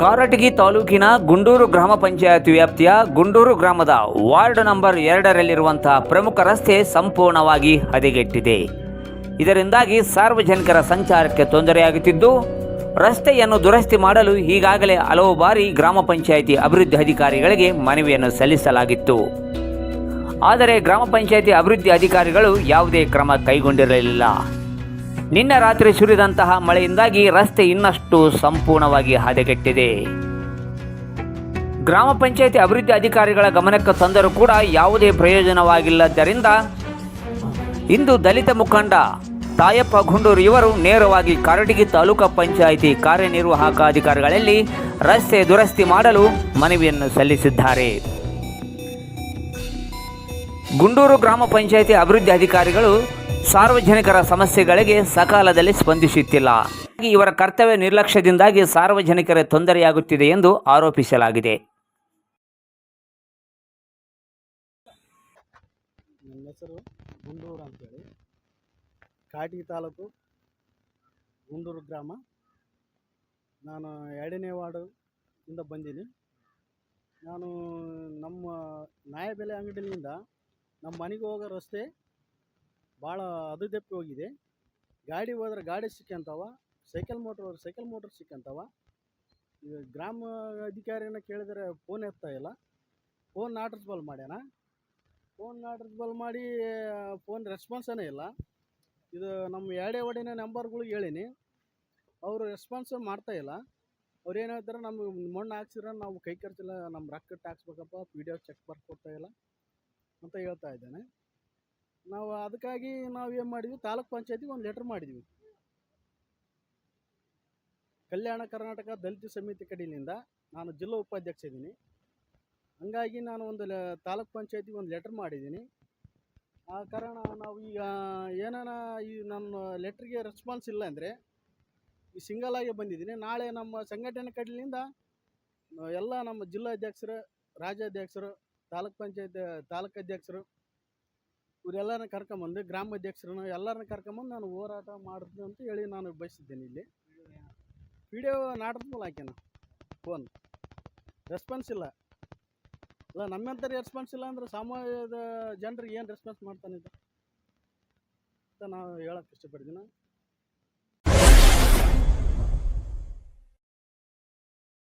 ಕಾರಟಗಿ ತಾಲೂಕಿನ ಗುಂಡೂರು ಗ್ರಾಮ ಪಂಚಾಯತ್ ವ್ಯಾಪ್ತಿಯ ಗುಂಡೂರು ಗ್ರಾಮದ ವಾರ್ಡ್ ನಂಬರ್ ಎರಡರಲ್ಲಿರುವಂತಹ ಪ್ರಮುಖ ರಸ್ತೆ ಸಂಪೂರ್ಣವಾಗಿ ಹದಗೆಟ್ಟಿದೆ. ಇದರಿಂದಾಗಿ ಸಾರ್ವಜನಿಕರ ಸಂಚಾರಕ್ಕೆ ತೊಂದರೆಯಾಗುತ್ತಿದ್ದು, ರಸ್ತೆಯನ್ನು ದುರಸ್ತಿ ಮಾಡಲು ಈಗಾಗಲೇ ಹಲವು ಬಾರಿ ಗ್ರಾಮ ಪಂಚಾಯಿತಿ ಅಭಿವೃದ್ಧಿ ಅಧಿಕಾರಿಗಳಿಗೆ ಮನವಿಯನ್ನು ಸಲ್ಲಿಸಲಾಗಿತ್ತು. ಆದರೆ ಗ್ರಾಮ ಪಂಚಾಯಿತಿ ಅಭಿವೃದ್ಧಿ ಅಧಿಕಾರಿಗಳು ಯಾವುದೇ ಕ್ರಮ ಕೈಗೊಂಡಿರಲಿಲ್ಲ. ನಿನ್ನೆ ರಾತ್ರಿ ಸುರಿದಂತಹ ಮಳೆಯಿಂದಾಗಿ ರಸ್ತೆ ಇನ್ನಷ್ಟು ಸಂಪೂರ್ಣವಾಗಿ ಹದಗೆಟ್ಟಿದೆ. ಗ್ರಾಮ ಪಂಚಾಯಿತಿ ಅಭಿವೃದ್ಧಿ ಅಧಿಕಾರಿಗಳ ಗಮನಕ್ಕೆ ತಂದರೂ ಕೂಡ ಯಾವುದೇ ಪ್ರಯೋಜನವಾಗಿಲ್ಲದ್ದರಿಂದ ಇಂದು ದಲಿತ ಮುಖಂಡ ತಾಯಪ್ಪ ಗುಂಡೂರು ಇವರು ನೇರವಾಗಿ ಕಾರಟಗಿ ತಾಲೂಕಾ ಪಂಚಾಯಿತಿ ಕಾರ್ಯನಿರ್ವಾಹಕ ಅಧಿಕಾರಿಗಳಲ್ಲಿ ರಸ್ತೆ ದುರಸ್ತಿ ಮಾಡಲು ಮನವಿಯನ್ನು ಸಲ್ಲಿಸಿದ್ದಾರೆ. ಗುಂಡೂರು ಗ್ರಾಮ ಪಂಚಾಯಿತಿ ಅಭಿವೃದ್ಧಿ ಅಧಿಕಾರಿಗಳು ಸಾರ್ವಜನಿಕರ ಸಮಸ್ಯೆಗಳಿಗೆ ಸಕಾಲದಲ್ಲಿ ಸ್ಪಂದಿಸುತ್ತಿಲ್ಲ. ಇವರ ಕರ್ತವ್ಯ ನಿರ್ಲಕ್ಷ್ಯದಿಂದಾಗಿ ಸಾರ್ವಜನಿಕರ ತೊಂದರೆಯಾಗುತ್ತಿದೆ ಎಂದು ಆರೋಪಿಸಲಾಗಿದೆ. ನನ್ನ ಹೆಸರು ಗುಂಡೂರು ಅಂತೇಳಿ. ಕಾಟಿ ತಾಲೂಕು ಗುಂಡೂರು ಗ್ರಾಮ. ನಾನು ಎರಡನೇ ವಾರ್ಡು ಇಂದ ಬಂದೀನಿ. ನಾನು ನಮ್ಮ ನ್ಯಾಯಬೆಲೆ ಅಂಗಡಿಯಿಂದ ನಮ್ಮ ಮನೆಗೆ ಹೋಗೋ ರಸ್ತೆ ಭಾಳ ಹದಗೆಪ್ಪಿ ಹೋಗಿದೆ. ಗಾಡಿ ಹೋದ್ರೆ ಗಾಡಿ ಸಿಕ್ಕಂತವ, ಸೈಕಲ್ ಮೋಟ್ರ್ ಹೋದ್ರೆ ಸೈಕಲ್ ಮೋಟ್ರ್ ಸಿಕ್ಕಂತವ. ಈಗ ಗ್ರಾಮ ಅಧಿಕಾರಿನ ಕೇಳಿದರೆ ಫೋನ್ ಎತ್ತಾ ಇಲ್ಲ. ಫೋನ್ ನಾಟ್ ಬಲ್ ಮಾಡ್ಯಾನ. ಫೋನ್ ನಾಟ್ ಬಲ್ ಮಾಡಿ ಫೋನ್ ರೆಸ್ಪಾನ್ಸನೇ ಇಲ್ಲ. ಇದು ನಮ್ಮ ಎರಡೇ ಒಡಿನ ನಂಬರ್ಗಳಿಗೆ ಹೇಳೀನಿ. ಅವರು ರೆಸ್ಪಾನ್ಸ್ ಮಾಡ್ತಾ ಇಲ್ಲ. ಅವ್ರು ಏನು ಹೇಳ್ತಾರೆ, ನಮ್ಗೆ ಮಣ್ಣು ಹಾಕ್ಸಿದ್ರೆ ನಾವು ಕೈ ಖರ್ಚಿಲ್ಲ ನಮ್ಮ ರೊಕ್ಕ ಹಾಕ್ಸ್ಬೇಕಪ್ಪ ಪಿ ಡಿ ಎಫ್ ಚೆಕ್ ಬರ್ಕೊಡ್ತಾ ಇಲ್ಲ. ಅಂತ ಹೇಳ್ತಾ ಇದ್ದೇನೆ. ನಾವು ಅದಕ್ಕಾಗಿ ನಾವು ಏನು ಮಾಡಿದ್ವಿ? ತಾಲೂಕ್ ಪಂಚಾಯತಿಗೆ ಒಂದು ಲೆಟ್ರ್ ಮಾಡಿದ್ವಿ. ಕಲ್ಯಾಣ ಕರ್ನಾಟಕ ದಲಿತ ಸಮಿತಿ ಕಡೆಯಿಂದ ನಾನು ಜಿಲ್ಲಾ ಉಪಾಧ್ಯಕ್ಷ ಇದ್ದೀನಿ. ಹಂಗಾಗಿ ನಾನು ಒಂದು ತಾಲೂಕ್ ಪಂಚಾಯತಿಗೆ ಒಂದು ಲೆಟ್ರ್ ಮಾಡಿದ್ದೀನಿ. ಆ ಕಾರಣ ನಾವು ಈಗ ಏನಾನ ಈ ನನ್ನ ಲೆಟ್ರಿಗೆ ರೆಸ್ಪಾನ್ಸ್ ಇಲ್ಲ ಅಂದರೆ ಈ ಸಿಂಗಲ್ ಆಗಿ ಬಂದಿದ್ದೀನಿ. ನಾಳೆ ನಮ್ಮ ಸಂಘಟನೆ ಕಡೆಯಿಂದ ಎಲ್ಲ ನಮ್ಮ ಜಿಲ್ಲಾಧ್ಯಕ್ಷರು, ರಾಜ್ಯಾಧ್ಯಕ್ಷರು ತಾಲೂಕ್ ಪಂಚಾಯತ್, ತಾಲೂಕು ಅಧ್ಯಕ್ಷರು, ಇವರೆಲ್ಲರನ್ನ ಕರ್ಕೊಂಬಂದು, ಗ್ರಾಮ ಅಧ್ಯಕ್ಷರನ್ನ ಎಲ್ಲರನ್ನ ಕರ್ಕೊಂಬಂದು ನಾನು ಹೋರಾಟ ಮಾಡ್ತೀನಿ ಅಂತ ಹೇಳಿ ನಾನು ಬಯಸಿದ್ದೇನೆ ಇಲ್ಲಿ. ವಿಡಿಯೋ ನಾಟದ ಮೇಲೆ ಹಾಕ್ಯಾನ ಫೋನ್ ರೆಸ್ಪಾನ್ಸ್ ಇಲ್ಲ. ಅಲ್ಲ ನಮ್ಮಂತರ ರೆಸ್ಪಾನ್ಸ್ ಇಲ್ಲ ಅಂದ್ರೆ ಸಮಾಜದ ಜನರಿಗೆ ಏನು ರೆಸ್ಪಾನ್ಸ್ ಮಾಡ್ತಾನೆ ಅಂತ ನಾವು ಹೇಳಕ್ಕೆ ಇಷ್ಟಪಡ್ತೀನಿ.